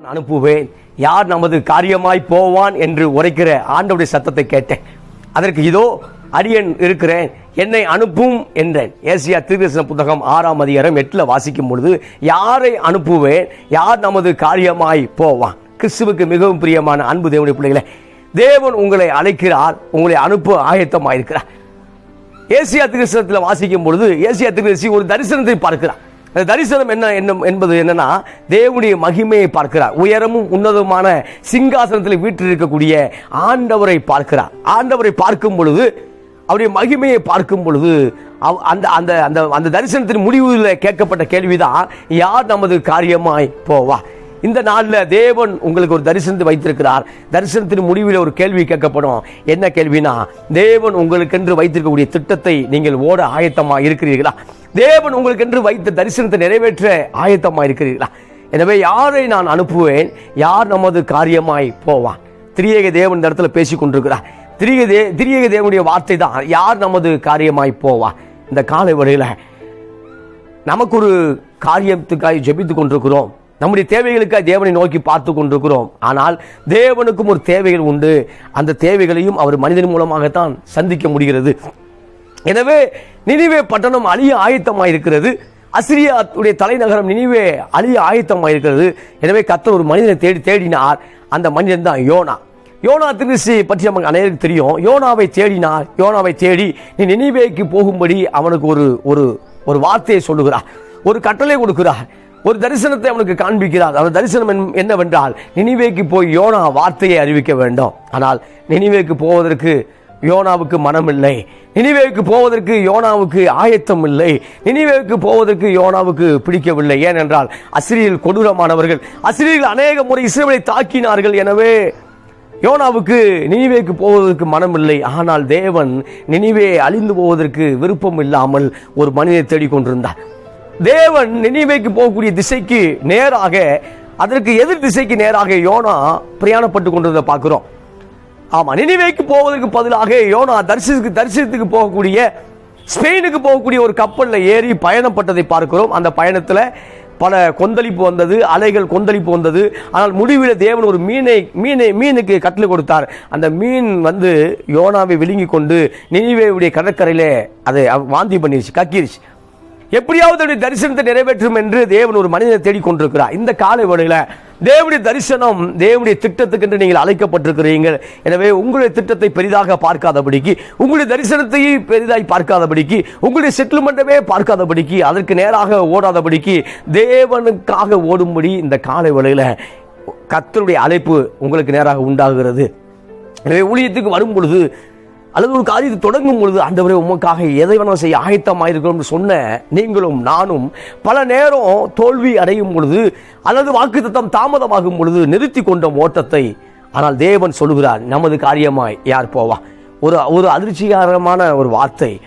அனுப்புவேன். யார் நமது காரியமாய் போவான் என்று உரைக்கிற ஆண்டவுடைய சத்தத்தை கேட்டேன். அதற்கு இதோ அரியன் இருக்கிறேன் என்னை அனுப்பும் என்றேன். ஏசியா திருதர்சன புத்தகம் ஆறாம் அதிகாரம் எட்டில் வாசிக்கும் பொழுது யாரை அனுப்புவேன்? யார் நமது காரியமாய் போவான்? கிறிஸ்துவுக்கு மிகவும் பிரியமான அன்பு தேவனுடைய பிள்ளைகளை தேவன் உங்களை அழைக்கிறார் உங்களை அனுப்ப ஆயத்தமாயிருக்கிறார். ஏசியா திருதர்சனத்தில் வாசிக்கும் பொழுது ஏசியா திருவிசி ஒரு தரிசனத்தை பார்க்கிறார். தரிசனம் என்ன என்ன என்பது என்னன்னா தேவனுடைய மகிமையை பார்க்கிறார். உயரமும் உன்னதமான சிங்காசனத்தில் வீற்றிருக்கக்கூடிய ஆண்டவரை பார்க்கிறார். ஆண்டவரை பார்க்கும் பொழுது அவருடைய மகிமையை பார்க்கும் பொழுது அவ்- அந்த அந்த அந்த அந்த தரிசனத்தின் முடிவில் கேட்கப்பட்ட கேள்விதான் யார் நமது காரியமாய் போவா? இந்த நாளில் தேவன் உங்களுக்கு ஒரு தரிசனத்தை வைத்திருக்கிறார். தரிசனத்தின் முடிவில் ஒரு கேள்வி கேட்கப்படும். என்ன கேள்வினா தேவன் உங்களுக்கென்று வைத்திருக்கக்கூடிய திட்டத்தை நீங்கள் ஓட ஆயத்தமா இருக்கிறீர்களா? தேவன் உங்களுக்கு என்று வைத்த தரிசனத்தை நிறைவேற்ற ஆயத்தமாக இருக்கிறீர்களா எனவே யாரை நான் அனுப்புவேன்? யார் நமது காரியமாய் போவான்? திரியேக தேவன் இந்த இடத்துல பேசி கொண்டிருக்கிறார். திரிய தே திரியேக தேவனுடைய வார்த்தை தான். யார் நமது காரியமாய் போவா? இந்த காலை வழியில் நமக்கு ஒரு காரியத்துக்காய் ஜெபித்து கொண்டிருக்கிறோம். நம்முடைய தேவைகளுக்காக தேவனை நோக்கி பார்த்து கொண்டிருக்கிறோம். ஆனால் தேவனுக்கும் ஒரு தேவைகள் உண்டு. அந்த தேவைகளையும் அவர் மனிதன் மூலமாகத்தான் சந்திக்க முடிகிறது. எனவே நினைவே பட்டணம் அழிய ஆயத்தமாயிருக்கிறது. அசிரியாவுடைய தலைநகரம் நினைவே அழிய ஆயத்தமாயிருக்கிறது. எனவே கத்தர் ஒரு மனிதனை தேடி தேடினார். அந்த மனிதன் தான் யோனா. யோனா திருசி பற்றி நமக்கு அனைவருக்கு தெரியும். யோனாவை தேடினார். யோனாவை தேடி நீ நினிவேக்கு போகும்படி அவனுக்கு ஒரு ஒரு ஒரு வார்த்தையை சொல்லுகிறார். ஒரு கட்டளை கொடுக்கிறார். ஒரு தரிசனத்தை அவனுக்கு காண்பிக்கிறார். அந்த தரிசனம் என்னவென்றால் நினிவேக்கு போய் யோனா வார்த்தையை அறிவிக்க வேண்டும். ஆனால் நினிவேக்கு போவதற்கு யோனாவுக்கு மனம் இல்லை நினிவேவுக்கு போவதற்கு யோனாவுக்கு ஆயத்தம் இல்லை. நினிவேவுக்கு போவதற்கு யோனாவுக்கு பிடிக்கவில்லை. ஏனென்றால் அசிரியல் கொடூரமானவர்கள். அசிரியர்கள் அநேக முறை இஸ்ரேலை தாக்கினார்கள் எனவே யோனாவுக்கு நினிவேக்கு போவதற்கு மனம் இல்லை ஆனால் தேவன் நினிவே அழிந்து போவதற்கு விருப்பம் இல்லாமல் ஒரு மனிதனை தேடிக்கொண்டிருந்தார் தேவன் நினிவேக்கு போகக்கூடிய திசைக்கு நேராக அதற்கு எதிர் திசைக்கு நேராக யோனா பிரயாணப்பட்டு கொண்டிருந்த பார்க்கிறோம். ஆமா நினைவேக்கு போவதற்கு பதிலாக யோனா தரிசனத்துக்கு தரிசனத்துக்கு போகக்கூடிய ஸ்பெயினுக்கு போகக்கூடிய ஒரு கப்பலில் ஏறி பயணப்பட்டதை பார்க்கிறோம். அந்த பயணத்தில் பல கொந்தளிப்பு வந்தது அலைகள் கொந்தளிப்பு வந்தது. ஆனால் முடிவில் தேவன் ஒரு மீனை மீனை மீனுக்கு கட்டில் கொடுத்தார். அந்த மீன் வந்து யோனாவை விழுங்கி கொண்டு நினைவேவுடைய கடற்கரையிலே அதை வாந்தி பண்ணிருச்சு கக்கிருச்சு. எப்படியாவது தரிசனத்தை நிறைவேற்றும் என்று தேவன் ஒரு மனிதனை தேடிக்கொண்டிருக்கிறார். இந்த காலை வேளையில தேவனுடைய தரிசனம் தேவனுடைய திட்டத்துக்கு என்று நீங்கள் அழைக்கப்பட்டிருக்கிறீர்கள். எனவே உங்களுடைய திட்டத்தை பெரிதாக பார்க்காதபடிக்கு உங்களுடைய தரிசனத்தை பெரிதாய் பார்க்காதபடிக்கு உங்களுடைய செட்டில்மெண்ட்டவே பார்க்காதபடிக்கு அதற்கு நேராக ஓடாதபடிக்கு தேவனுக்காக ஓடும்படி இந்த காலை வேளையில கத்தருடைய அழைப்பு உங்களுக்கு நேராக உண்டாகிறது. எனவே ஊழியத்துக்கு வரும் பொழுது அல்லது ஒரு காரியத்தை தொடங்கும் பொழுது ஆண்டவரே உமக்காக எதை வேணாலும் செய்ய ஆயத்தமாயிருக்கிறோம் என்று சொன்ன நீங்களும் நானும் பல நேரம் தோல்வி அடையும் பொழுது அல்லது வாக்குத்தத்தம் தாமதமாகும் பொழுது நிறுத்தி கொண்ட ஓட்டத்தை ஆனால் தேவன் சொல்லுகிறார் நமது காரியமாய் யார் போவா? ஒரு ஒரு அதிர்ச்சிகரமான ஒரு வார்த்தை.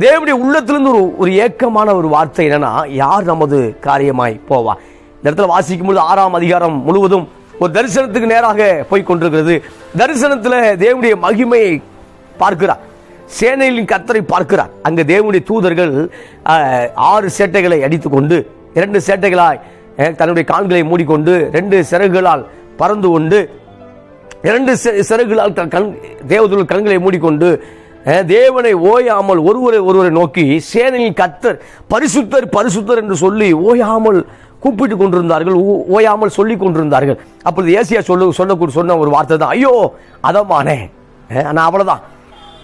தேவனுடைய உள்ளத்திலிருந்து ஒரு ஒரு ஏக்கமான ஒரு வார்த்தை என்னன்னா யார் நமது காரியமாய் போவா? இந்த இடத்துல வாசிக்கும் பொழுது ஆறாம் அதிகாரம் முழுவதும் ஒரு தரிசனத்துக்கு நேராக போய் கொண்டிருக்கிறது. தரிசனத்தில் தேவனுடைய மகிமையை பார்க்கிறார். சேனையின் கத்தரை பார்க்கிறார். அங்கு தேவனுடைய தூதர்கள் ஆறு சேட்டைகளை அடித்துக்கொண்டு இரண்டு சேட்டைகளாய் தன்னுடைய கால்களை மூடிக்கொண்டு ரெண்டு சிறகுகளால் பறந்து கொண்டு இரண்டு சிறகுகளால் தன் கண் தேவதூர் கண்களை மூடிக்கொண்டு தேவனை ஓயாமல் ஒருவரை ஒருவரை நோக்கி சேனையின் கத்தர் பரிசுத்தர் பரிசுத்தர் என்று சொல்லி ஓயாமல் கூப்பிட்டு கொண்டிருந்தார்கள். ஓ- ஓயாமல் சொல்லி கொண்டிருந்தார்கள். அப்பொழுது ஏசியா சொல்ல சொல்ல சொன்ன ஒரு வார்த்தை தான். ஐயோ அதமானே. அஹ், நான்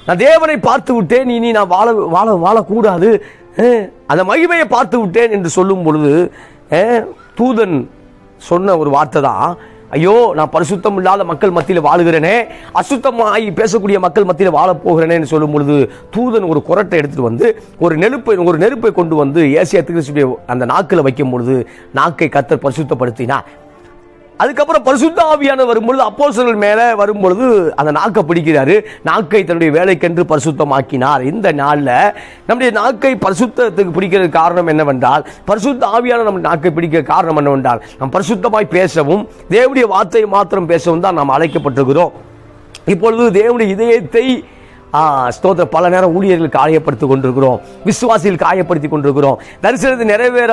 நான் தேவனை பார்த்து விட்டேன் இனி நான் வாழ வாழ வாழக்கூடாது. அந்த மகிமையை பார்த்து விட்டேன் என்று சொல்லும் பொழுது தூதன் சொன்ன ஒரு வார்த்தை தான் ஐயோ நான் பரிசுத்தம் இல்லாத மக்கள் மத்தியில் வாழுகிறேனே அசுத்தமாகி பேசக்கூடிய மக்கள் மத்தியில் வாழப் சொல்லும் பொழுது தூதன் ஒரு குரட்டை எடுத்துட்டு வந்து ஒரு நெருப்பை ஒரு நெருப்பை கொண்டு வந்து ஏசியா கிறிஸ்துடைய அந்த நாக்கில் வைக்கும் பொழுது நாக்கை கத்தர் பரிசுத்தப்படுத்தினா அதுக்கப்புறம் பரிசுத்த ஆவியான வரும்பொழுது அப்போசர்கள் மேலே வரும்பொழுது அந்த நாக்கை பிடிக்கிறாரு. நாக்கை தன்னுடைய வேலைக்கென்று பரிசுத்தமாக்கினார். இந்த நாளில் நம்முடைய நாக்கை பரிசுத்தத்துக்கு பிடிக்கிறது காரணம் என்னவென்றால் பரிசுத்த ஆவியான நம்ம நாக்கை பிடிக்க காரணம் என்னவென்றால் நாம் பரிசுத்தமாய் பேசவும் தேவனுடைய வார்த்தையை மாத்திரம் பேசவும் தான் நாம் அழைக்கப்பட்டிருக்கிறோம். இப்பொழுது தேவனுடைய இதயத்தை ஸ்தோத்திர பல நேரம் ஊழியர்கள் காயப்படுத்தி கொண்டிருக்கிறோம். விசுவாசிகள் காயப்படுத்தி கொண்டிருக்கிறோம். தரிசனத்தை நிறைவேற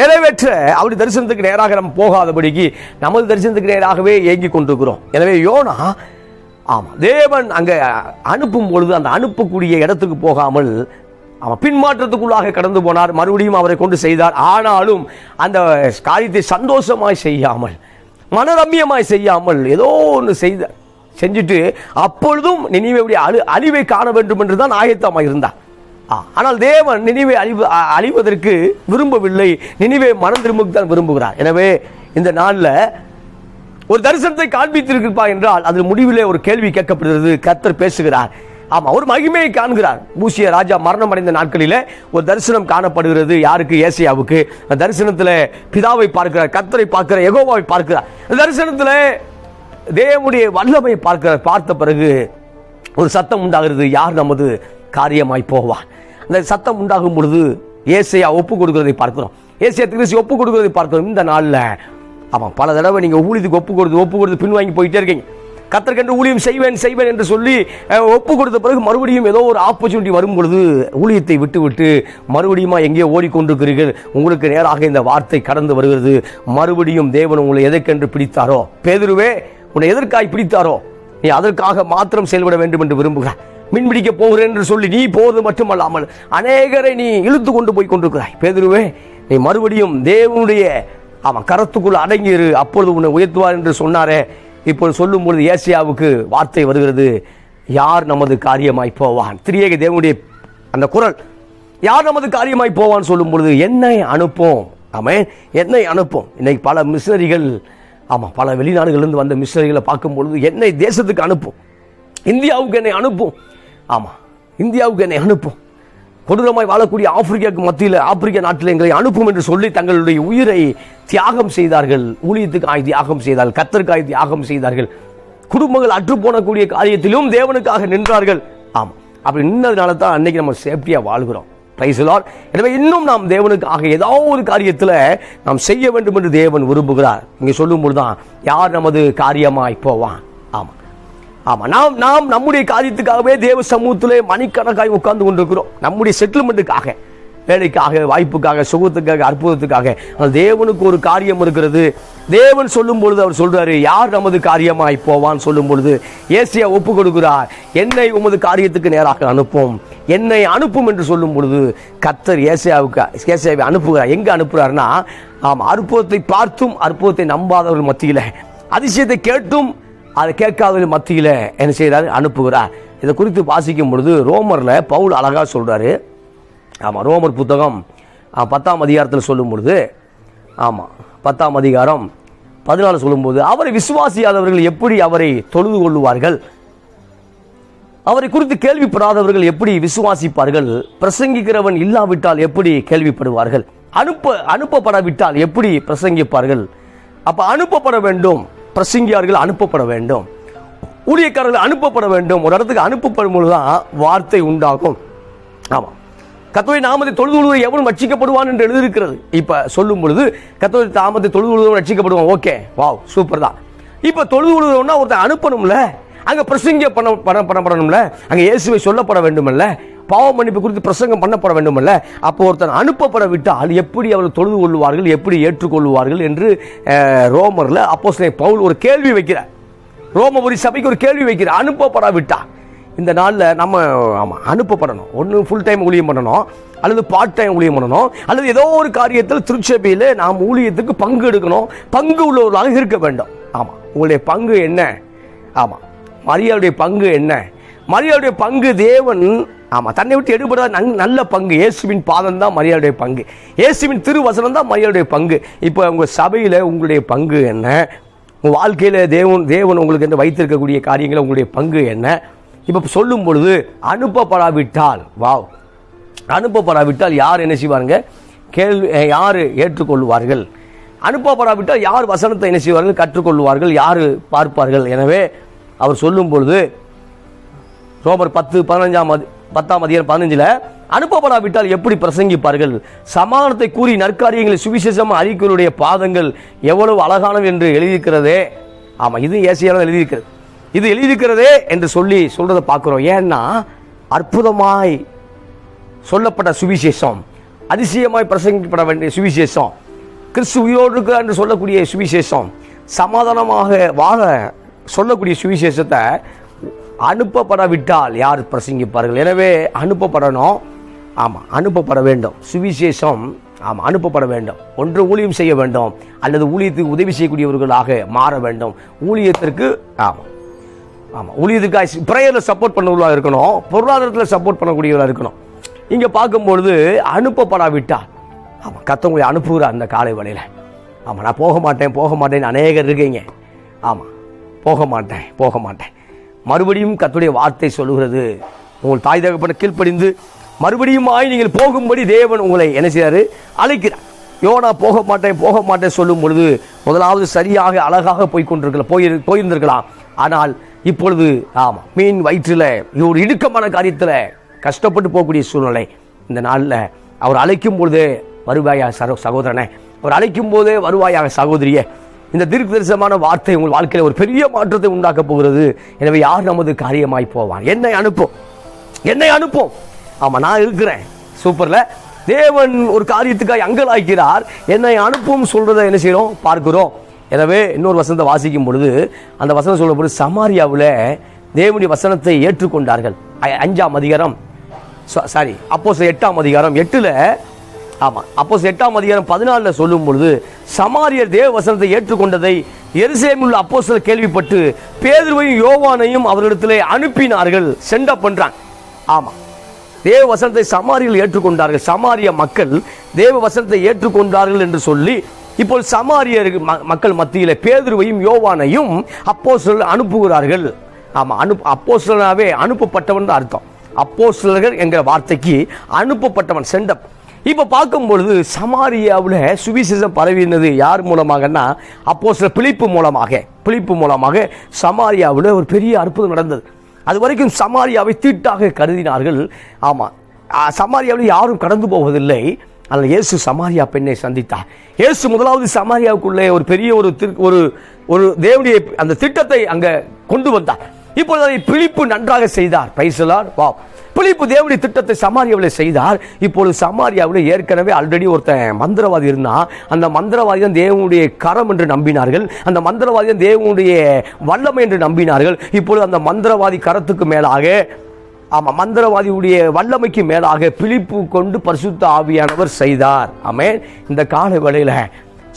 நிறைவேற்ற அவர் தரிசனத்துக்கு நேராக நம்ம போகாதபடிக்கு நமது தரிசனத்துக்கு நேராகவே ஏங்கி கொண்டிருக்கிறோம். எனவே யோனா ஆமாம் தேவன் அங்கே அனுப்பும் பொழுது அந்த அனுப்பக்கூடிய இடத்துக்கு போகாமல் அவன் பின்மாற்றத்துக்குள்ளாக கடந்து போனார். மறுபடியும் அவரை கொண்டு செய்தார். ஆனாலும் அந்த காரியத்தை சந்தோஷமாய் செய்யாமல் மனரம்யமாய் செய்யாமல் ஏதோ ஒன்று செய்த செஞ்சுட்டு அப்பொழுதும் நினைவுடைய அழி அழிவை காண வேண்டும் என்று தான் ஆயத்தமாக இருந்தார். ஆனால் தேவன் நினைவை அழிவு அழிவதற்கு விரும்பவில்லை. நினைவை மனம் திரும்புக்கு தான் விரும்புகிறார். எனவே இந்த நாளில் ஒரு தரிசனத்தை காண்பித்திருப்பா என்றால் அது முடிவிலே ஒரு கேள்வி கேட்கப்படுகிறது. கர்த்தர் பேசுகிறார். ஆமாம் ஒரு மகிமையை காண்கிறார். பூசிய ராஜா மரணம் அடைந்த நாட்களில் ஒரு தரிசனம் காணப்படுகிறது. யாருக்கு? ஏசியாவுக்கு. அந்த தரிசனத்தில் பிதாவை பார்க்கிறார் கத்தரை பார்க்கிறார் எகோவாவை பார்க்கிறார். அந்த தரிசனத்தில் தேவனுடைய வல்லமை பார்க்க பார்த்த பிறகு ஒரு சத்தம் உண்டாகிறது. யார் நமது காரியமாய் போவான்? அந்த சத்தம் உண்டாகும் பொழுது ஏசையா ஒப்பு கொடுக்கிறதை பார்க்கிறோம். ஏசியா திருசி ஒப்பு கொடுக்கிறதை பார்க்கிறோம். இந்த நாளில் ஆமாம் பல தடவை நீங்கள் ஊழியத்துக்கு ஒப்பு கொடுத்து ஒப்பு கொடுத்து பின்வாங்கி போயிட்டே இருக்கீங்க. கத்தற்கென்று ஊழியம் செய்வேன் செய்வேன் என்று சொல்லி ஒப்பு கொடுத்த பிறகு மறுபடியும் ஏதோ ஒரு ஆப்பர்ச்சுனிட்டி வரும் பொழுது ஊழியத்தை விட்டுவிட்டு மறுபடியுமா மறுபடியும் எங்கேயோ ஓடிக்கொண்டிருக்கிறீர்கள். உங்களுக்கு நேராக இந்த வார்த்தை கடந்து வருகிறது. மறுபடியும் தேவன் உங்களை எதற்கென்று பிடித்தாரோ? பேதுருவே உன்னை எதற்காய் பிடித்தாரோ நீ அதற்காக மாத்திரம் செயல்பட வேண்டும் என்று விரும்புகிறாய். மின்பிடிக்க போகிறேன் என்று சொல்லி நீ போவது மட்டுமல்லாமல் அநேகரை நீ இழுத்து கொண்டு போய் கொண்டிருக்கிறாய். பேதுருவே நீ மறுபடியும் தேவனுடைய அவன் கரத்துக்குள் அடங்கியிரு. அப்பொழுது உன்னை உயர்த்துவார் என்று சொன்னாரே. இப்பொழுது சொல்லும் பொழுது ஏசியாவுக்கு வார்த்தை வருகிறது. யார் நமது காரியமாய் போவான்? திரியேக தேவனுடைய அந்த குரல். யார் நமது காரியமாய் போவான் சொல்லும் பொழுது என்னை அனுப்போம். ஆமென் என்னை அனுப்போம். இன்னைக்கு பல மிஷினரிகள் ஆமாம் பல வெளிநாடுகளிலிருந்து வந்த மிஷினரிகளை பார்க்கும் பொழுது என்னை தேசத்துக்கு அனுப்பும். இந்தியாவுக்கு என்னை அனுப்பும். ஆமாம் இந்தியாவுக்கு என்னை அனுப்பும். கொடூரமாய் வாழக்கூடிய ஆப்பிரிக்காவுக்கு மத்தியில் ஆப்பிரிக்க நாட்டில் எங்களை அனுப்பும் என்று சொல்லி தங்களுடைய உயிரை தியாகம் செய்தார்கள். ஊழியத்துக்காய் தியாகம் செய்தார்கள் கத்தருக்காய் தியாகம் செய்தார்கள். குடும்பங்கள் அற்று போனக்கூடிய காரியத்திலும் தேவனுக்காக நின்றார்கள். ஆமாம் அப்படி நின்றதுனால தான் அன்னைக்கு நம்ம சேஃப்டியாக வாழ்கிறோம். பிரைசலார் எனவே இன்னும் நாம் தேவனுக்காக ஏதாவது ஒரு காரியத்தில் நாம் செய்ய வேண்டும் என்று தேவன் விரும்புகிறார். இங்கே சொல்லும்போது தான் யார் நமது காரியமாய் போவான்? ஆமாம் ஆமா. நாம் நாம் நம்முடைய காரியத்துக்காகவே தேவ சமூகத்திலே மணிக்கணக்காய் உட்கார்ந்து கொண்டிருக்கிறோம். நம்முடைய செட்டில்மெண்ட்டுக்காக வேலைக்காக வாய்ப்புக்காக சுகத்துக்காக அற்புதத்துக்காக. தேவனுக்கு ஒரு காரியம் இருக்கிறது. தேவன் சொல்லும் பொழுது அவர் சொல்றாரு யார் நமது காரியமாய் போவான்? சொல்லும் பொழுது ஏசியா ஒப்பு கொடுக்கிறார் என்னை உமது காரியத்துக்கு நேராக அனுப்பும். என்னை அனுப்பும் என்று சொல்லும் பொழுது கத்தர் ஏசியாவுக்கு ஏசியாவை அனுப்புகிறார். எங்க அனுப்புகிறாருன்னா ஆம் அற்புதத்தை பார்த்தும் அற்புதத்தை நம்பாதவர்கள் மத்தியில். அதிசயத்தை கேட்டும் அதை கேட்காதவர்கள் மத்தியில் என்ன செய்கிறார்? அனுப்புகிறார். இதை குறித்து வாசிக்கும் பொழுது ரோமரில் பவுல் அழகாக சொல்கிறாரு ஆமாம் ரோமர் புத்தகம் பத்தாம் அதிகாரத்தில் சொல்லும் பொழுது ஆமாம் பத்தாம் அதிகாரம் பதினாலு சொல்லும்போது அவரை விசுவாசியாதவர்கள் எப்படி அவரை தொழுது கொள்ளுவார்கள்? அவரை குறித்து கேள்விப்படாதவர்கள் எப்படி விசுவாசிப்பார்கள்? பிரசங்கிக்கிறவன் இல்லாவிட்டால் எப்படி கேள்விப்படுவார்கள்? அனுப்ப அனுப்பப்படாவிட்டால் எப்படி பிரசங்கிப்பார்கள்? அப்போ அனுப்பப்பட வேண்டும் பிரசங்கியார்கள் அனுப்பப்பட வேண்டும். ஊழியக்காரர்கள் அனுப்பப்பட வேண்டும். ஒரு இடத்துக்கு அனுப்பப்படும் பொழுதுதான் வார்த்தை உண்டாகும். ஆமாம் கத்தோடைய நாமத்தை தொழுது கொள்வது எவனும் ரட்சிக்கப்படுவான் என்று எழுதியிருக்கிறது. இப்ப சொல்லும் பொழுது கத்தோடைய நாமத்தை தொழுது கொள்வதும் ரட்சிக்கப்படுவான் ஓகே. வாவ். சூப்பர் தான். இப்ப தொழுது கொள்வதுன்னா ஒருத்தன் அனுப்பணும்ல? அங்க பிரசங்க பண்ண பண்ண பண்ணப்படணும்ல? அங்க இயேசுவை சொல்லப்பட வேண்டுமல்ல? பாவ மன்னிப்பு குறித்து பிரசங்கம் பண்ணப்பட வேண்டுமல்ல? அப்போ ஒருத்தன் அனுப்பப்பட விட்டால் எப்படி அவர்கள் தொழுது கொள்வார்கள் எப்படி ஏற்றுக்கொள்வார்கள் என்று ரோமரில் ரோமர்ல அப்போ பவுல் ஒரு கேள்வி வைக்கிறார். ரோமபுரி சபைக்கு ஒரு கேள்வி வைக்கிறார். அனுப்பப்படாவிட்டா இந்த நாளில் நம்ம ஆமாம் அனுப்பப்படணும். ஒன்று ஃபுல் டைம் ஊழியம் பண்ணணும் அல்லது பார்ட் டைம் ஊழியம் பண்ணணும் அல்லது ஏதோ ஒரு காரியத்தில் திருச்சபையில் நாம் ஊழியத்துக்கு பங்கு எடுக்கணும். பங்கு உள்ளவர்களாக இருக்க வேண்டும். ஆமாம் உங்களுடைய பங்கு என்ன? ஆமாம் மரியாளுடைய பங்கு என்ன? மரியாளுடைய பங்கு தேவன் ஆமாம் தன்னை விட்டு எடுபடாத நங் நல்ல பங்கு. இயேசுவின் பாதம் தான் மரியாளுடைய பங்கு. இயேசுவின் திருவசனம் தான் மரியாளுடைய பங்கு. இப்போ உங்கள் சபையில் உங்களுடைய பங்கு என்ன? உங்கள் வாழ்க்கையில் தேவன் தேவன் உங்களுக்கு வந்து வைத்திருக்கக்கூடிய காரியங்களில் உங்களுடைய பங்கு என்ன? இப்போ சொல்லும் பொழுது அனுப்பப்படாவிட்டால் வாவ். அனுப்பப்படாவிட்டால் யார் என்ன செய்வாருங்க? கேள்வி யார் ஏற்றுக்கொள்வார்கள்? அனுப்பப்படாவிட்டால் யார் வசனத்தை என்ன செய்வார்கள்? கற்றுக்கொள்வார்கள் யார் பார்ப்பார்கள்? எனவே அவர் சொல்லும் பொழுது ரோமர் பத்து பதினஞ்சாம் அதி பத்தாம் அதிகாரம் பதினஞ்சில் அனுப்பப்படாவிட்டால் எப்படி பிரசங்கிப்பார்கள்? சமாதானத்தை கூறி நற்காரியங்களை சுவிசேஷம் அறிக்கையுடைய பாதங்கள் எவ்வளவு அழகானவை என்று எழுதியிருக்கிறதே. ஆமாம் இது ஏசியாலும் எழுதியிருக்கிறது. இது எழுதியிருக்கிறதே என்று சொல்லி சொல்றதை பார்க்குறோம். ஏன்னா அற்புதமாய் சொல்லப்பட்ட சுவிசேஷம் அதிசயமாய் பிரசங்கிக்கப்பட வேண்டிய சுவிசேஷம் கிறிஸ்து உயிரோடு இருக்க என்று சொல்லக்கூடிய சுவிசேஷம் சமாதானமாக வாழ சொல்லக்கூடிய சுவிசேஷத்தை அனுப்பப்படவிட்டால் யார் பிரசங்கிப்பார்கள்? எனவே அனுப்பப்படணும். ஆமாம் அனுப்பப்பட வேண்டும். சுவிசேஷம் ஆமாம் அனுப்பப்பட வேண்டும். ஒன்று ஊழியம் செய்ய வேண்டும். அல்லது ஊழியத்துக்கு உதவி செய்யக்கூடியவர்களாக மாற வேண்டும். ஊழியத்திற்கு ஆமாம் ஆமாம் ஊழியத்துக்காக ப்ரேயரில் சப்போர்ட் பண்ணவர்களாக இருக்கணும். பொருளாதாரத்தில் சப்போர்ட் பண்ணக்கூடியவர்களாக இருக்கணும். இங்கே பார்க்கும்பொழுது அனுப்பப்படாவிட்டால் ஆமாம் கத்தவங்களை அனுப்புகிறார் அந்த காலை வழியில் ஆமாம் நான் போக மாட்டேன் போக மாட்டேன்னு அநேகர் இருக்கீங்க. ஆமாம் போக மாட்டேன் போக மாட்டேன். மறுபடியும் கத்துடைய வார்த்தை சொல்லுகிறது. உங்கள் தாய் தகப்பன கீழ்ப்படிந்து மறுபடியும் ஆய் நீங்கள் போகும்படி தேவன் உங்களை என்ன செய்றாரு அழைக்கிறார். யோனா போக மாட்டேன் போக மாட்டேன் சொல்லும் பொழுது முதலாவது சரியாக அழகாக போய் கொண்டிருக்கலாம் போய் போயிருந்திருக்கலாம். ஆனால் இப்பொழுது ஆமாம் மீன் வயிற்றில் ஒரு இடுக்கமான காரியத்தில் கஷ்டப்பட்டு போகக்கூடிய சூழ்நிலை. இந்த நாளில் அவர் அழைக்கும் பொழுதே வருவாயாக சரோ சகோதரனே அவர் அழைக்கும் போதே வருவாயாக சகோதரியே இந்த தீர்க்க தரிசனமான வார்த்தை உங்கள் வாழ்க்கையில் ஒரு பெரிய மாற்றத்தை உண்டாக்கப் போகிறது. எனவே யார் நமது காரியமாய் போவான் என்னை அனுப்பும். என்னை அனுப்பும். ஆமாம் நான் இருக்கிறேன். சூப்பரில். தேவன் ஒரு காரியத்துக்காக அங்கலாய்க்கிறார். என்னை அனுப்பும் சொல்றதை என்ன செய்கிறோம் பார்க்கிறோம். எனவே இன்னொரு வசனத்தை வாசிக்கும் பொழுது அந்த வசனம் சொல்லும் பொழுது சமாரியாவில் தேவனுடைய வசனத்தை ஏற்றுக்கொண்டார்கள். அஞ்சாம் அதிகாரம். சாரி அப்போ எட்டாம் அதிகாரம் எட்டில் ஆமாம் அப்போ எட்டாம் அதிகாரம் பதினாலில் சொல்லும் பொழுது சமாரியர் தேவ வசனத்தை ஏற்றுக்கொண்டதை எருசேமில் அப்போ சில கேள்விப்பட்டு பேதுருவையும் யோவானையும் அவர்களிடத்திலே அனுப்பினார்கள் சென்ட பண்ணுறாங்க ஆமாம் தேவ வசனத்தை சமாரியில் ஏற்றுக்கொண்டார்கள். சமாரிய மக்கள் தேவ வசனத்தை ஏற்றுக்கொண்டார்கள் என்று சொல்லி இப்போ சமாரியர் ம- மக்கள் மத்தியில் பேதுருவையும் யோவானையும் அப்போ அனுப்புகிறார்கள். ஆமா அனு அப்போஸ்தலனாவே அனுப்பப்பட்டவன் தான் அர்த்தம். அப்போஸ்தலர்கள் என்கிற வார்த்தைக்கு அனுப்பப்பட்டவன் செண்டப் இப்போ பார்க்கும் பொழுது சமாரியாவில் சுவிசேஷம் பரவினது யார் மூலமாகன்னா சில பிழிப்பு மூலமாக பிழிப்பு மூலமாக சமாரியாவில் ஒரு பெரிய அற்புதம் நடந்தது. அது வரைக்கும் சமாரியாவை தீட்டாக கருதினார்கள். ஆமாம் சமாரியாவில் யாரும் கடந்து போவதில்லை. அதில் இயேசு சமாரியா பெண்ணை சந்தித்தார். இயேசு முதலாவது சமாரியாவுக்குள்ளே ஒரு பெரிய ஒரு திரு- ஒரு ஒரு தேவனுடைய அந்த திட்டத்தை அங்கே கொண்டு வந்தார். இப்பொழுது அதை பிழிப்பு நன்றாக செய்தார். பைசலார் வா பிழிப்பு தேவனுடைய திட்டத்தை சமாரியாவில் செய்தார். இப்பொழுது சமாரியாவில் ஏற்கனவே ஆல்ரெடி ஒருத்தன் மந்திரவாதி இருந்தான் அந்த மந்திரவாதி தான் தேவனுடைய கரம் என்று நம்பினார்கள். அந்த மந்திரவாதி தான் தேவனுடைய வல்லமை என்று நம்பினார்கள். இப்பொழுது அந்த மந்திரவாதி கரத்துக்கு மேலாக ஆமா மந்திரவாதியுடைய வல்லமைக்கு மேலாக பிழிப்பு கொண்டு பரிசுத்த ஆவியானவர் செய்தார். ஆமே இந்த கால வேளையில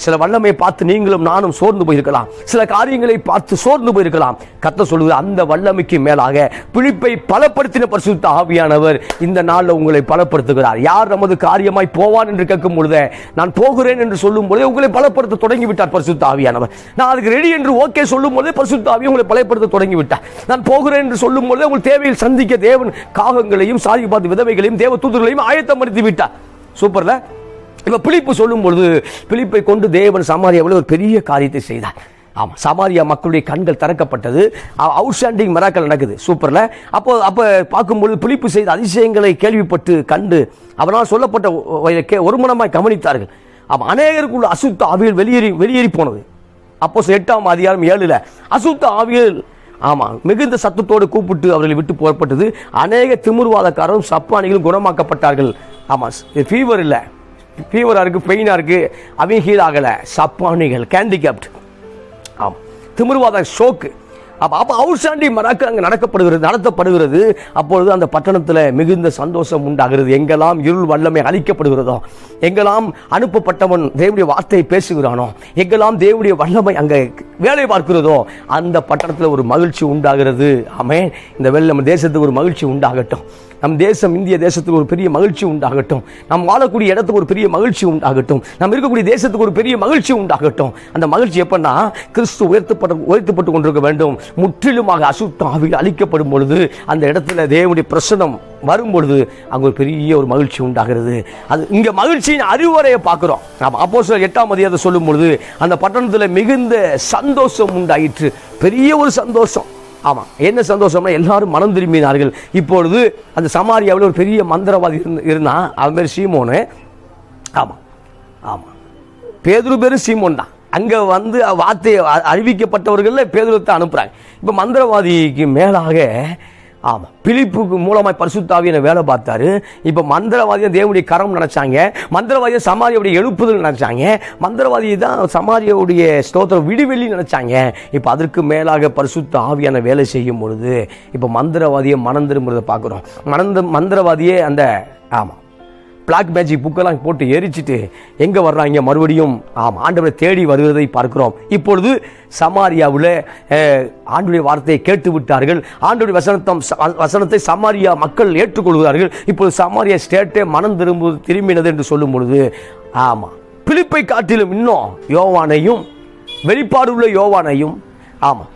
சில வல்லமையை பார்த்து நீங்களும் நானும் சோர்ந்து போயிருக்கலாம். சில காரியங்களை பார்த்து சோர்ந்து போயிருக்கலாம். கத்த சொல்வது அந்த வல்லமைக்கு மேலாக பிழிப்பை பலப்படுத்தின பரிசுத்த ஆவியானவர் இந்த நாளில் உங்களை பலப்படுத்துகிறார். யார் நமது காரியமாய் போவான் என்று கேட்கும் பொழுது நான் போகிறேன் என்று சொல்லும் பொழுது உங்களை பலப்படுத்த தொடங்கிவிட்டார் பரிசுத்த ஆவியானவர். நான் அதுக்கு ரெடி என்று ஓகே சொல்லும் பொழுது பரிசுத்த ஆவி உங்களை பலப்படுத்த தொடங்கிவிட்டார். நான் போகிறேன் என்று சொல்லும் பொழுது உங்கள் தேவையில் சந்திக்க தேவன் காகங்களையும் சாதி பார்த்து விதவைகளையும் தேவ தூதர்களையும் ஆயத்தப்படுத்தி விட்டார். சூப்பர்ல? இப்போ பிலிப்பு சொல்லும் பொழுது பிலிப்பை கொண்டு தேவன் சமாரியாவில் ஒரு பெரிய காரியத்தை செய்தார். ஆமாம் சமாரியா மக்களுடைய கண்கள் திறக்கப்பட்டது. அவுட்ஸ்டாண்டிங் மிராக்கள் நடக்குது சூப்பரில். அப்போ அப்போ பார்க்கும்பொழுது பிலிப்பு செய்த அதிசயங்களை கேள்விப்பட்டு கண்டு அவனால் சொல்லப்பட்ட ஒரு மனமாய் ஒருமனமாய் கவனித்தார்கள். அப்போ அநேகருக்குள்ள அசுத்த ஆவியல் வெளியேறி வெளியேறி போனது. அப்போ எட்டாம் அதிகாரம் ஏழில் அசுத்த ஆவியல் ஆமாம் மிகுந்த சத்தத்தோடு கூப்பிட்டு அவர்களை விட்டு போகப்பட்டது அநேக திமிர்வாதக்காரரும் சப்பானிகளும் குணமாக்கப்பட்டார்கள். ஆமாம் ஃபீவர் இல்லை. ஃபீவராக இருக்குது பெயினா இருக்கு. அவங்க ஹீல் ஆகலை. சப்பானிகள் கேண்டிகேப்ட் ஆம். திமிர்வாத ஷோக்கு அப்போ அப்போ அவுட்ஸ்டாண்டி மராக்கள் அங்கே நடக்கப்படுகிறது நடத்தப்படுகிறது. அப்பொழுது அந்த பட்டணத்தில் மிகுந்த சந்தோஷம் உண்டாகிறது. எங்கெல்லாம் இருள் வல்லமை அளிக்கப்படுகிறதோ எங்கெல்லாம் அனுப்பப்பட்டவன் தேவனுடைய வார்த்தையை பேசுகிறானோ எங்கெல்லாம் தேவனுடைய வல்லமை அங்கே வேலை பார்க்கிறதோ அந்த பட்டணத்தில் ஒரு மகிழ்ச்சி உண்டாகிறது. ஆமே இந்த வெள்ள நம்ம தேசத்துக்கு ஒரு மகிழ்ச்சி உண்டாகட்டும். நம் தேசம் இந்திய தேசத்துக்கு ஒரு பெரிய மகிழ்ச்சி உண்டாகட்டும். நாம் வாழக்கூடிய இடத்துக்கு ஒரு பெரிய மகிழ்ச்சி உண்டாகட்டும். நம்ம இருக்கக்கூடிய தேசத்துக்கு ஒரு பெரிய மகிழ்ச்சி உண்டாகட்டும். அந்த மகிழ்ச்சி எப்படின்னா கிறிஸ்து உயர்த்தப்பட உயர்த்தப்பட்டு கொண்டிருக்க வேண்டும். முற்றிலுமாக அசுத்தம் ஆவியில் அழிக்கப்படும் பொழுது அந்த இடத்துல தேவனுடைய பிரசனம் வரும் பொழுது அங்கே ஒரு பெரிய ஒரு மகிழ்ச்சி உண்டாகிறது. அது இங்கே மகிழ்ச்சியின் அறிவுரையை பார்க்குறோம். நாம் அப்போ எட்டாம் அதிகாரத்தை சொல்லும் பொழுது அந்த பட்டணத்தில் மிகுந்த சந்தோஷம் உண்டாயிற்று. பெரிய ஒரு சந்தோஷம். ஆமாம் என்ன சந்தோஷம்னா எல்லாரும் மனம் திரும்பினார்கள். இப்பொழுது அந்த சமாரியாவில் ஒரு பெரிய மந்திரவாதி இருந்து- இருந்தான். அவன் பேர் சீமோனு. ஆமா ஆமா. பேதுரு பேரும் சீமோன் தான். அங்கே வந்து வார்த்தை அ- அறிவிக்கப்பட்டவர்கள்ல அனுப்புகிறாங்க இப்போ மந்திரவாதிக்கு மேலாக ஆமாம் பிலிப்புக்கு மூலமாக பரிசுத்தாவியனை வேலை பார்த்தாரு. இப்போ மந்திரவாதியை தேவனுடைய கரம் நினச்சாங்க. மந்திரவாதியை சமாதியோடைய எழுப்புதல் நினச்சாங்க. மந்திரவாதியை தான் சமாதியோடைய ஸ்தோத்திரம் விடுவெளி நினைச்சாங்க. இப்போ அதற்கு மேலாக பரிசுத்த ஆவியான வேலை செய்யும் பொழுது இப்போ மந்திரவாதியை மனம் திரும்புறதை பார்க்கிறோம். மனந்த மந்திரவாதியே அந்த ஆமாம் பிளாக் மேஜிக் புக்கெல்லாம் போட்டு எரிச்சிட்டு எங்கே வர்றாங்க மறுபடியும்? ஆம் ஆண்டவரை தேடி வருவதை பார்க்கிறோம். இப்பொழுது சமாரியாவில் ஆண்டுடைய வார்த்தையை கேட்டு விட்டார்கள் ஆண்டுடைய வசனத்தம் வசனத்தை சமாரியா மக்கள் ஏற்றுக்கொள்கிறார்கள். இப்பொழுது சமாரியா ஸ்டேட்டே மனம் திரும்ப திரும்பினது என்று சொல்லும் பொழுது ஆமாம் பிலிப்பை காட்டிலும் இன்னும் யோவானையும் வெளிப்பாடு உள்ள யோவானையும் ஆமாம்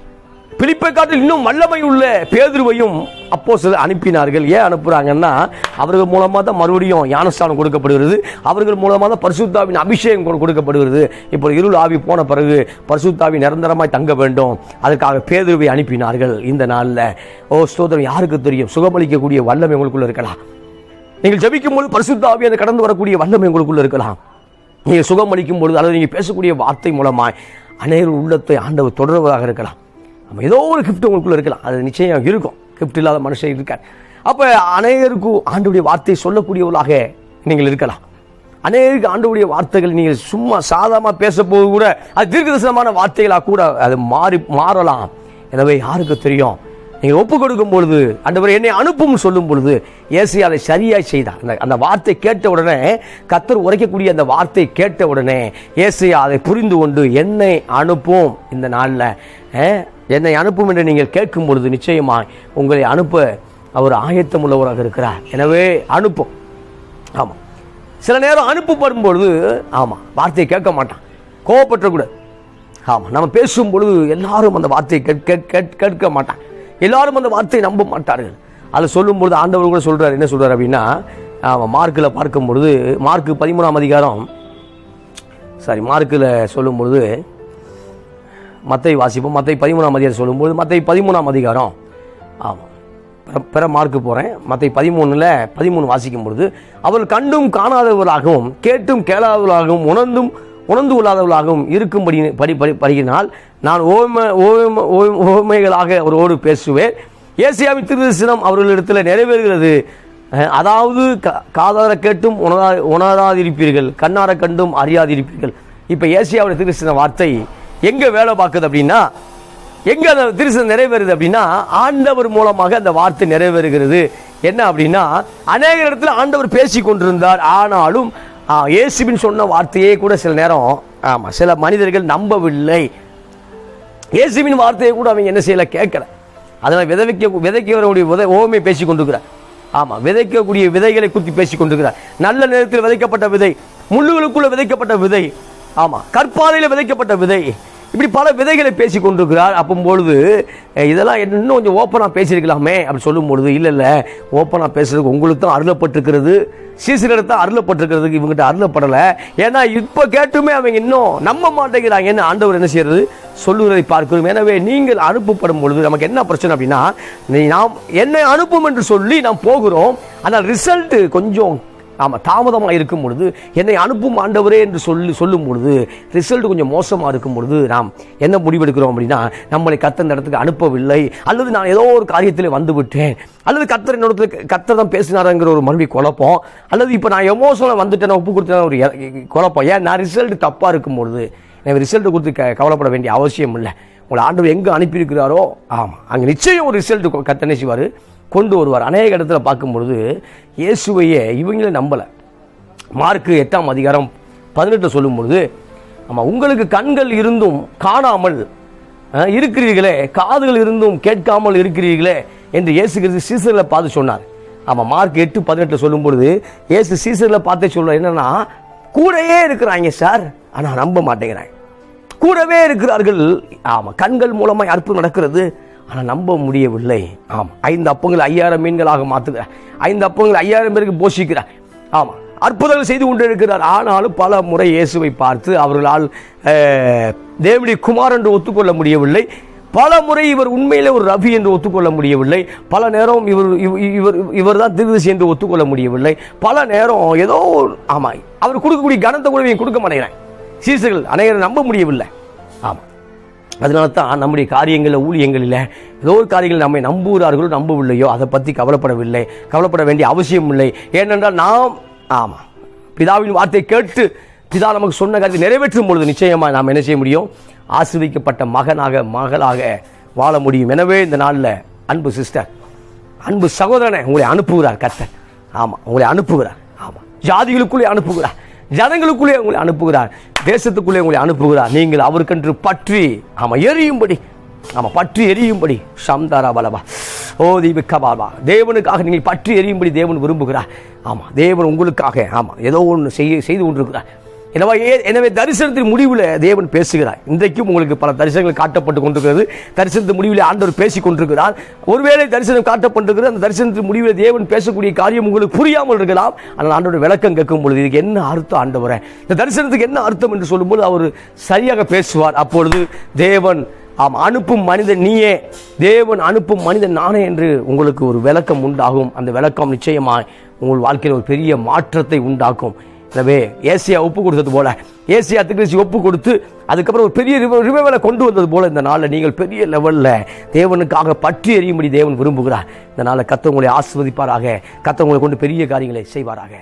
பிலிப்பை காட்டில் இன்னும் வல்லமை உள்ள பேதுருவையும் அப்போ சில அனுப்பினார்கள். ஏன் அனுப்புறாங்கன்னா அவர்கள் மூலமாக தான் மறுபடியும் ஞானஸ்தானம் கொடுக்கப்படுகிறது. அவர்கள் மூலமாக தான் பரிசுத்தாவின் அபிஷேகம் கொடுக்கப்படுகிறது. இப்போ இருள் ஆவி போன பிறகு பரிசுத்தாவி நிரந்தரமாய் தங்க வேண்டும். அதற்காக பேதுருவை அனுப்பினார்கள் இந்த நாளில். ஓ ஸ்தோத்திரம் யாருக்கு தெரியும்? சுகமளிக்கக்கூடிய வல்லமை உங்களுக்குள்ள இருக்கலாம். நீங்கள் ஜபிக்கும் போது பரிசுத்தாவி அந்த கடந்து வரக்கூடிய வல்லமை உங்களுக்குள்ள இருக்கலாம். நீங்கள் சுகம் அளிக்கும் பொழுது அல்லது நீங்கள் பேசக்கூடிய வார்த்தை மூலமாய் அநேகர் உள்ளத்தை ஆண்டவர் தொடர்வதாக இருக்கலாம். நம்ம ஏதோ ஒரு கிஃப்ட் உங்களுக்குள்ள இருக்கலாம். அது நிச்சயம் இருக்கும். கிஃப்ட் இல்லாத மனுஷன் இருக்கார். அப்போ அநேகருக்கும் ஆண்டுடைய வார்த்தை சொல்லக்கூடியவர்களாக நீங்கள் இருக்கலாம். அநேகருக்கு ஆண்டுடைய வார்த்தைகள் நீங்கள் சும்மா சாதாரணமாக பேசப்போது கூட அது தீர்க்கதரிசனமான வார்த்தைகளாக கூட அது மாறி மாறலாம். எனவே யாருக்கு தெரியும்? நீங்கள் ஒப்பு கொடுக்கும் பொழுது ஆண்டவர் என்னை அனுப்பும் சொல்லும் பொழுது இயேசு அதை சரியாய் செய்தார். அந்த அந்த வார்த்தை கேட்ட உடனே கத்தர் உரைக்கக்கூடிய அந்த வார்த்தை கேட்ட உடனே இயேசு அதை புரிந்து கொண்டு என்னை அனுப்பும் இந்த நாளில். என்னை அனுப்பும் என்று நீங்கள் கேட்கும் பொழுது நிச்சயமாய் உங்களை அனுப்ப அவர் ஆயத்தம் உள்ளவராக இருக்கிறார். எனவே அனுப்பும். ஆமாம் சில நேரம் அனுப்பப்படும் பொழுது ஆமாம் வார்த்தையை கேட்க மாட்டான். கோவப்பற்றக்கூடாது ஆமாம் நம்ம பேசும் பொழுது எல்லாரும் அந்த வார்த்தையை கேட்க கேட்க மாட்டான். எல்லாரும் அந்த வார்த்தையை நம்ப மாட்டார்கள். அதை சொல்லும்பொழுது ஆண்டவர் கூட சொல்கிறார் என்ன சொல்கிறார் அப்படின்னா ஆமாம் மார்க்கில் பார்க்கும் பொழுது மார்க்கு பதிமூணாம் அதிகாரம் சாரி மார்க்கில் சொல்லும் பொழுது மத்தை வாசிப்போம் மத்தை பதிமூணாம் அதிகாரம் சொல்லும்போது மத்தை பதிமூணாம் அதிகாரம். ஆமாம் பிற- மார்க்கு போகிறேன் மற்ற பதிமூணில் பதிமூணு வாசிக்கும் பொழுது அவள் கண்டும் காணாதவர்களாகவும் கேட்டும் கேளாதவர்களாகவும் உணர்ந்தும் உணர்ந்து கொள்ளாதவர்களாகவும் இருக்கும்படி படி படி படுகினால் நான் ஓம ஓம ஓம- ஓமைகளாக அவரோடு பேசுவேன். ஏசியாவின் திருதரிசனம் அவர்களிடத்தில் நிறைவேறுகிறது. அதாவது கா- காதார கேட்டும் உணரா உணராதிருப்பீர்கள் கண்ணார கண்டும் அறியாதிருப்பீர்கள். இப்போ ஏசியாவுடைய திருதரிசன வார்த்தை எங்கே வேலை பார்க்குது அப்படின்னா எங்க அந்த திருசனம் நிறைவேறுது அப்படின்னா ஆண்டவர் மூலமாக அந்த வார்த்தை நிறைவேறுகிறது. என்ன அப்படின்னா அநேக இடத்துல ஆண்டவர் பேசி கொண்டிருந்தார். ஆனாலும் இயேசுபின் இயேசுவின் சொன்ன வார்த்தையே கூட சில நேரம் ஆமா சில மனிதர்கள் நம்பவில்லை. இயேசுவின் வார்த்தையை கூட அவங்க என்ன செய்யல? கேட்கல. அதனால் விதைக்க விதைக்கிறவருடைய விதை ஓமை பேசி கொண்டிருக்கிறார். ஆமாம் விதைக்கக்கூடிய விதைகளை குத்தி பேசி கொண்டிருக்கிறார். நல்ல நேரத்தில் விதைக்கப்பட்ட விதை முள்ளுகளுக்குள்ள விதைக்கப்பட்ட விதை ஆமாம் கற்பாதையில் விதைக்கப்பட்ட விதை. இப்படி பல விதைகளை பேசி கொண்டிருக்கிறார். அப்போ பொழுது இதெல்லாம் இன்னும் கொஞ்சம் ஓப்பனாக பேசியிருக்கலாமே அப்படி சொல்லும் பொழுது இல்லை இல்லை ஓப்பனாக பேசுறதுக்கு உங்களுக்கு தான் அருளப்பட்டிருக்கிறது. சீசனிடத்து தான் அருளப்பட்டிருக்கிறதுக்கு இவங்ககிட்ட அருளப்படலை. ஏன்னா இப்போ கேட்டுமே அவங்க இன்னும் நம்ப மாட்டேங்கிறாங்க. என்ன ஆண்டவர் என்ன செய்யறது? சொல்லுவதை பார்க்கிறோம். எனவே நீங்கள் அனுப்பப்படும் பொழுது நமக்கு என்ன பிரச்சனை அப்படின்னா நீ நாம் என்னை அனுப்பும் என்று சொல்லி நாம் போகிறோம். ஆனால் ரிசல்ட் கொஞ்சம் ஆமாம் தாமதமாக இருக்கும் பொழுது என்னை அனுப்பும் ஆண்டவரே என்று சொல்லி சொல்லும் பொழுது ரிசல்ட் கொஞ்சம் மோசமாக இருக்கும் பொழுது நாம் என்ன முடிவெடுக்கிறோம் அப்படின்னா நம்மளை கத்தர் இந்த இடத்துக்கு அனுப்பவில்லை அல்லது நான் ஏதோ ஒரு காரியத்தில் வந்து விட்டேன் அல்லது கத்தர் என்னோட கத்தர் தான் பேசினாருங்கிற ஒரு மறுபடி குழப்பம் அல்லது இப்போ நான் எமோஷனில் வந்துட்டேன் ஒப்பு கொடுத்தேன் ஒரு குழப்பம். ஏன்? நான் ரிசல்ட் தப்பாக இருக்கும் பொழுது எனக்கு ரிசல்ட் கொடுத்து க கவலைப்பட வேண்டிய அவசியம் இல்லை. உங்களை ஆண்டவர் எங்கே அனுப்பியிருக்கிறாரோ ஆமாம் அங்கே நிச்சயம் ஒரு ரிசல்ட் கத்தனை செய்வார்? கொண்டு வருவார். அநேக இடத்துல பார்க்கும்பொழுது இயேசுவையே இவங்களே நம்பலை. மார்க்கு எட்டாம் அதிகாரம் பதினெட்டு சொல்லும்பொழுது ஆமாம் உங்களுக்கு கண்கள் இருந்தும் காணாமல் இருக்கிறீர்களே காதுகள் இருந்தும் கேட்காமல் இருக்கிறீர்களே என்று இயேசு கிறிஸ்து சீசரில் பார்த்து சொன்னார். ஆமாம் மார்க் எட்டு பதினெட்டு சொல்லும் பொழுது இயேசு சீசரில் பார்த்தே சொல்ல என்னன்னா கூடயே இருக்கிறாங்க சார். ஆனால் நம்ப மாட்டேங்கிறாங்க கூடவே இருக்கிறார்கள். ஆமாம் கண்கள் மூலமாக அற்புதம் நடக்கிறது. ஆனால் நம்ப முடியவில்லை. ஆமா. ஐந்து அப்பங்கள் ஐயாயிரம் மீன்களாக மாற்றுகிறார் ஐந்து அப்பங்கள் ஐயாயிரம் பேருக்கு போஷிக்கிறார் ஆமா. அற்புதங்கள் செய்து கொண்டிருக்கிறார். ஆனாலும் பல முறை இயேசுவை பார்த்து அவர்களால் தேவடி குமார் என்று ஒத்துக்கொள்ள முடியவில்லை. பல முறை இவர் உண்மையிலே ஒரு ரவி என்று ஒத்துக்கொள்ள முடியவில்லை. பல நேரம் இவர் இவர் இவர் தான் திருதிசை என்று ஒத்துக்கொள்ள முடியவில்லை. பல நேரம் ஏதோ ஒரு- அவர் கொடுக்கக்கூடிய கனத்தை கூட கொடுக்க மாட்டேங்கிறேன் சீசர்கள் அநேகரை நம்ப முடியவில்லை. ஆமாம். அதனால தான் நம்முடைய காரியங்களில் ஊழியங்களில் ஏதோ ஒரு காரியங்கள் நம்மை நம்புகிறார்களோ நம்பவில்லையோ அதை பற்றி கவலைப்படவில்லை. கவலைப்பட வேண்டிய அவசியம் இல்லை. ஏனென்றால் நாம் ஆமாம் பிதாவின் வார்த்தை கேட்டு பிதா நமக்கு சொன்ன காரியத்தை நிறைவேற்றும் பொழுது நிச்சயமாக நாம் என்ன செய்ய முடியும்? ஆசிர்விக்கப்பட்ட மகனாக மகளாக வாழ முடியும். எனவே இந்த நாளில் அன்பு சிஸ்டர் அன்பு சகோதரனை உங்களை அனுப்புகிறார் கர்த்தர். ஆமாம் உங்களை அனுப்புகிறார். ஆமாம் ஜாதிகளுக்குள்ளே அனுப்புகிறார். ஜனங்களுக்குள்ளே உங்களை அனுப்புகிறார். தேசத்துக்குள்ளே உங்களை அனுப்புகிறார். நீங்கள் அவருக்கென்று பற்றி ஆமாம் எரியும்படி ஆமாம் பற்றி எரியும்படி சம்தாரா பலவா. ஓ தீபிகா பாபா தேவனுக்காக நீங்கள் பற்றி எரியும்படி தேவன் விரும்புகிறார். ஆமாம் தேவன் உங்களுக்காக ஆமாம் ஏதோ ஒன்று செய்ய செய்து கொண்டிருக்கிறார். எனவே ஏ- எனவே தரிசனத்தின் முடிவில் தேவன் பேசுகிறார். இன்றைக்கும் உங்களுக்கு பல தரிசனங்கள் காட்டப்பட்டு கொண்டிருக்கிறது. தரிசனத்தின் முடிவில் ஆண்டவர் பேசிக் கொண்டிருக்கிறார். ஒருவேளை தரிசனம் காட்டப்பட்டிருக்கிறது. அந்த தரிசனத்தின் முடிவில் தேவன் பேசக்கூடிய காரியம் உங்களுக்கு புரியாமல் இருக்கலாம். ஆனால் ஆண்டோட விளக்கம் கேட்கும் பொழுது இதுக்கு என்ன அர்த்தம் ஆண்டவரே? இந்த தரிசனத்துக்கு என்ன அர்த்தம் என்று சொல்லும்போது அவர் சரியாக பேசுவார். அப்பொழுது தேவன் ஆம் அனுப்பும் மனிதன் நீயே. தேவன் அனுப்பும் மனிதன் நானே என்று உங்களுக்கு ஒரு விளக்கம் உண்டாகும். அந்த விளக்கம் நிச்சயமாய் உங்கள் வாழ்க்கையில் ஒரு பெரிய மாற்றத்தை உண்டாக்கும். எனவே ஏசியா ஒப்பு கொடுத்தது போல. ஏசியா திருச்சி ஒப்பு கொடுத்து அதுக்கப்புறம் ஒரு பெரிய ரிவைவலை கொண்டு வந்தது போல இந்த நாளில். நீங்கள் பெரிய லெவலில் தேவனுக்காக பற்றி எறியும்படி தேவன் விரும்புகிறார். இந்த நாளில் கத்தவங்களை ஆஸ்வதிப்பாராக கத்தவங்களை கொண்டு பெரிய காரியங்களை செய்வாராக.